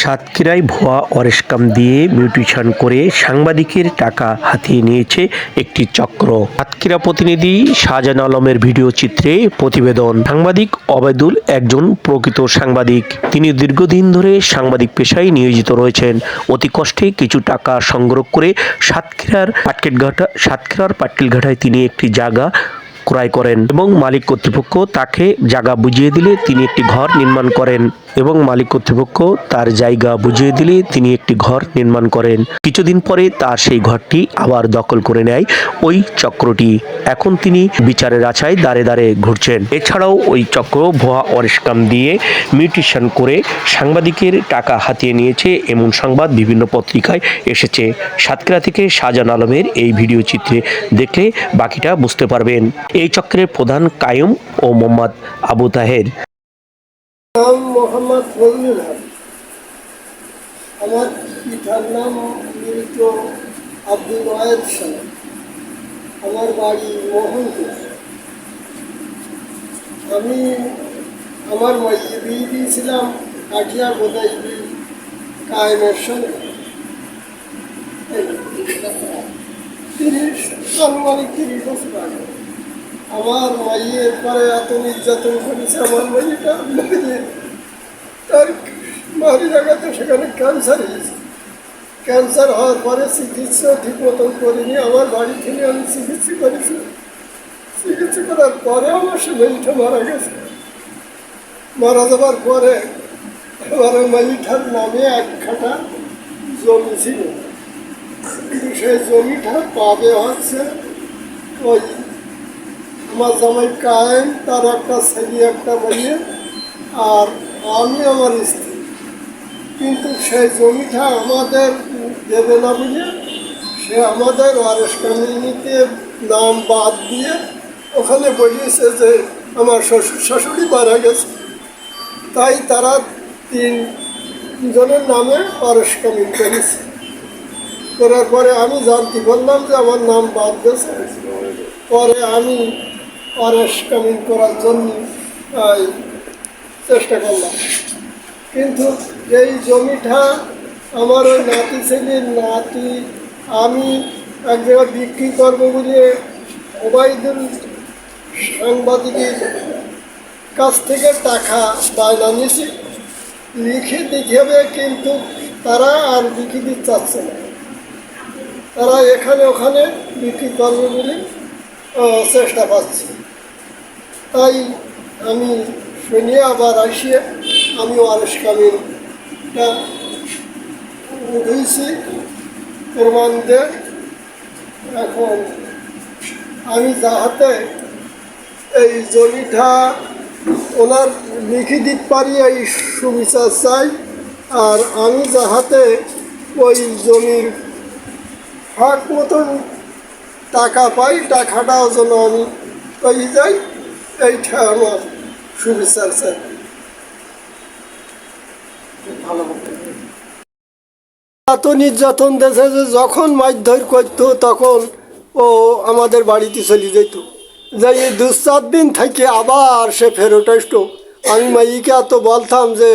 সাতক্ষীরায় ভুয়া অরেশকাম দিয়ে মিউটিশন করে সাংবাদিকের টাকা হাতিয়ে নিয়েছে একটি চক্র। সাতক্ষীরা প্রতিনিধি শাহজাহান আলমের ভিডিও চিত্রে প্রতিবেদন। সাংবাদিক অবেদুল একজন প্রকৃত সাংবাদিক। তিনি দীর্ঘদিন ধরে সাংবাদিক পেশায় নিয়োজিত রয়েছেন। অতি কষ্টে কিছু টাকা সংগ্রহ করে সাতক্ষীরার পাটকেটঘাটা সাতক্ষীরার পাটকেলঘাটায় তিনি একটি জায়গা ক্রয় করেন এবং মালিক কর্তৃপক্ষ তাকে জায়গা বুঝিয়ে দিলে তিনি একটি ঘর নির্মাণ করেন এবং মালিক কর্তৃপক্ষ তার জায়গা বুঝিয়ে দিলে তিনি একটি ঘর নির্মাণ করেন। কিছুদিন পরে তার সেই ঘরটি আবার দখল করে নেয় ওই চক্রটি। এখন তিনি বিচারের আছায় দাঁড়ে দাঁড়ে ঘুরছেন। এছাড়াও ওই চক্র ভুয়া অরিস্কাম দিয়ে মিউটিশন করে সাংবাদিকের টাকা হাতিয়ে নিয়েছে এমন সংবাদ বিভিন্ন পত্রিকায় এসেছে। সাতক্ষীরা থেকে শাহজাহান আলমের এই ভিডিও চিত্রে দেখলে বাকিটা বুঝতে পারবেন। এই চক্রের প্রধান কায়ুম ও মোহাম্মদ আবু তাহের। নাম মোহাম্মদ আমার পিতার নাম মৃত আব্দুল ওয়াহেদ সালাম আমার বাড়ি মোহনপুর। আমি আমার মাইকে বিয়ে দিয়েছিলাম কাঠিয়া বোধাই কায়েমের সঙ্গে। তিরিশ আনুমানিক তিরিশ বছর আগে আমার মাইয়ের পরে এত নির্যাতন করেছে, আমার মাইয়েটা মাইয়ে তার মারি জায়গাতে সেখানে ক্যান্সার হয়েছে। ক্যান্সার হওয়ার পরে চিকিৎসা ঠিক মতন করিনি, আমার বাড়ি থেকে আমি চিকিৎসা করেছি। চিকিৎসা করার পরে আমার সে মেয়েটা মারা গেছে। মারা যাবার পরে আমার ওই মেয়েটার নামে এক খাটা জমি ছিল। সেই জমিটা পাবে হচ্ছে ওই আমার জামাই কায়েম তার একটা ছেলে, একটা মেয়ে আর আমি আমার স্ত্রী। কিন্তু সেই জমিটা আমাদের দেবে না বলে সে আমাদের ওয়ারেস কমিউনিতে নাম বাদ দিয়ে ওখানে বলিয়েছে যে আমার শ্বশুর, শাশুড়ি মারা গেছে। তাই তারা তিন জনের নামে ওয়ারেস কমিউন করেছে। করার পরে আমি জানতে বললাম যে আমার নাম বাদ দিয়েছে পরে আমি অরেস কামিং করার জন্য চেষ্টা করলাম। কিন্তু এই জমিটা আমার ওই নাতি ছেলের নাতি, আমি এক জায়গায় বিক্রি করব বলে ওবায়দুল সাংবাদিকের কাছ থেকে টাকা বায়না নিয়েছি। লিখে দিতে হবে, কিন্তু তারা আর লিখে দিতে চাচ্ছে না। তারা এখানে ওখানে বিক্রি করবে বলে চেষ্টা পাচ্ছি। তাই আমি শুনে আবার আসিয়ে আমি আরস কামিনটা উঠেছি প্রমাণ এখন আমি যাহাতে এই জমিটা ওনার লিখে দিতে পারি এই সুবিচার চাই, আর আমি যাহাতে ওই জমির হাক মতন টাকা পাই, টাকাটাও যেন আমি পেয়ে যাই। এইটা আমার সুবিচার চাই এত নির্যাতন দেশে যে যখন মারধর করতো তখন ও আমাদের বাড়িতে চলে যেত। যাই দু চার দিন থেকে আবার সে ফেরত আসতো। আমি মাইকে এত বলতাম যে,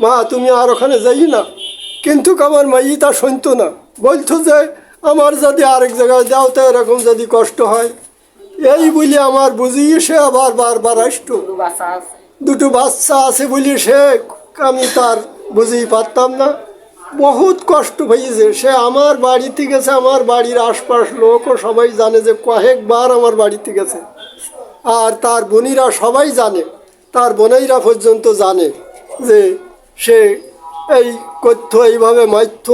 মা, তুমি আর ওখানে যাই না। কিন্তু আমার মাই তা শুনতো না। বলতো যে, আমার যদি আরেক জায়গায় যাও, তো এরকম যদি কষ্ট হয় এই বলি আমার বুঝি সে আবার বারবার আসতো। দুটো বাচ্চা আছে। বলি সে আমি তার বুঝেই পারতাম না। বহুত কষ্ট হয়েছে সে আমার বাড়িতে গেছে আমার বাড়ির আশপাশ লোকও সবাই জানে যে কয়েকবার আমার বাড়িতে গেছে। আর তার বোনিরা সবাই জানে তার বোনেরা পর্যন্ত জানে যে সে এই কথ্য এইভাবে মাধ্য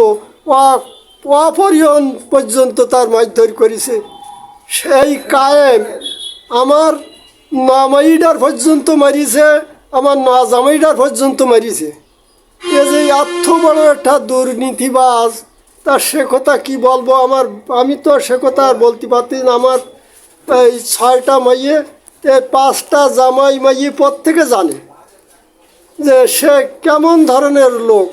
অপরিয়ন পর্যন্ত তার মারধর করেছে। সেই কায়েম আমার নামাইডার পর্যন্ত মারিছে, আমার না জামাইডার পর্যন্ত মারিছে। এ যে এত বড় একটা দুর্নীতিবাজ তার সে কথা কি বলব? আমার, আমি তো সে কথা আর বলতে পারছি না। আমার এই ছয়টা মাইয়ে এই পাঁচটা জামাই মাইয়ে প্রত্যেকে জানে যে সে কেমন ধরনের লোক।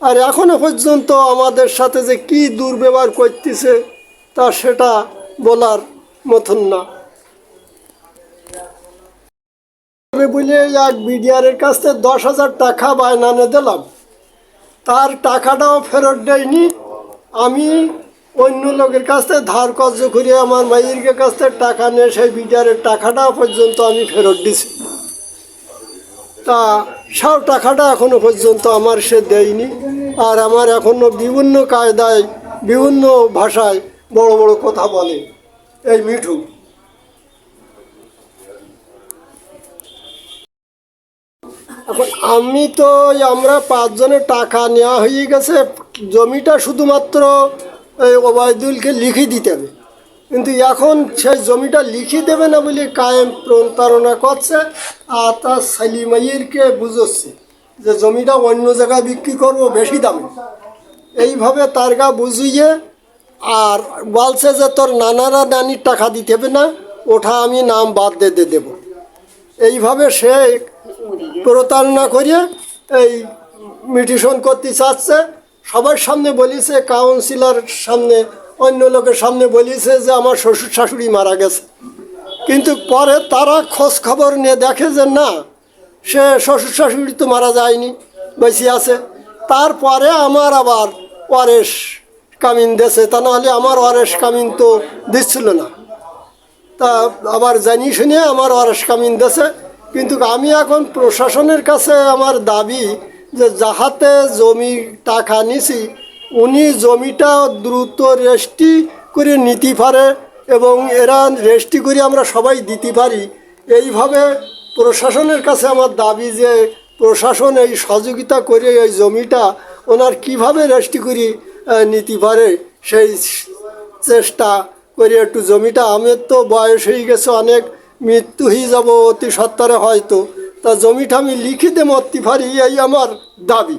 আর এখনও পর্যন্ত আমাদের সাথে যে কি দুর্ব্যবহার করতেছে, তা সেটা বলার মতন না। আমি বলে এক বিডিআরের কাছ দশ হাজার টাকা বায়নানে দিলাম। তার টাকাটাও ফেরত দেয়নি। আমি অন্য লোকের কাছ থেকে ধার কর্য করে আমার মায়ের কাছ থেকে টাকা নিয়ে সেই বিটারের টাকাটাও পর্যন্ত আমি ফেরত দিছি। তা সব টাকাটা এখনও পর্যন্ত আমার সে দেয়নি। আর আমার এখনও বিভিন্ন কায়দায়, বিভিন্ন ভাষায় বড় বড় কথা বলে। এই মিঠু। এখন আমি তো আমরা পাঁচজনের টাকা নেওয়া হয়ে গেছে, জমিটা শুধুমাত্র এই ওবায়দুলকে লিখে দিতে হবে। কিন্তু এখন সেই জমিটা লিখে দেবে না বলে কায়েম প্রতারণা করছে, আর তার সালিমাইয়েরকে বুঝোচ্ছে যে জমিটা অন্য জায়গায় বিক্রি করব বেশি দামে। এইভাবে তার গা বুঝিয়ে আর বলছে যে তোর নানারা নানির টাকা দিতে হবে না ওটা আমি নাম বাদ দিয়ে দেবো। এইভাবে সে প্রতারণা করিয়ে এই মিটিশন করতে চাচ্ছে। সবার সামনে বলিছে কাউন্সিলর সামনে, অন্য লোকের সামনে বলিছে যে আমার শ্বশুর শাশুড়ি মারা গেছে। কিন্তু পরে তারা খোঁজ খবর নিয়ে দেখে যে না, সে শ্বশুর শাশুড়ি তো মারা যায়নি বেশি আছে। তারপরে আমার আবার ওয়ারেস কামিন দেছে, তা নাহলে আমার ওয়ারেস কামিন তো দিচ্ছিল না। তা আবার জানি শুনে আমার অরেস কামিন দেছে, কিন্তু আমি এখন প্রশাসনের কাছে আমার দাবি যে যাহাতে জমি টাকা নিছি, উনি জমিটা দ্রুত রেস্টি করে নিতে পারে এবং এরা রেস্টি করে আমরা সবাই দিতে পারি। এইভাবে প্রশাসনের কাছে আমার দাবি যে প্রশাসন এই সহযোগিতা করে এই জমিটা ওনার কীভাবে রেস্টি করে আহ, নিতে পারে সেই চেষ্টা করি একটু জমিটা আমের তো বয়স হয়ে গেছে অনেক মৃত্যু হয়ে যাব অতি সত্তরে হয়তো। তা জমিটা আমি লিখিতে মরতে পারি এই আমার দাবি।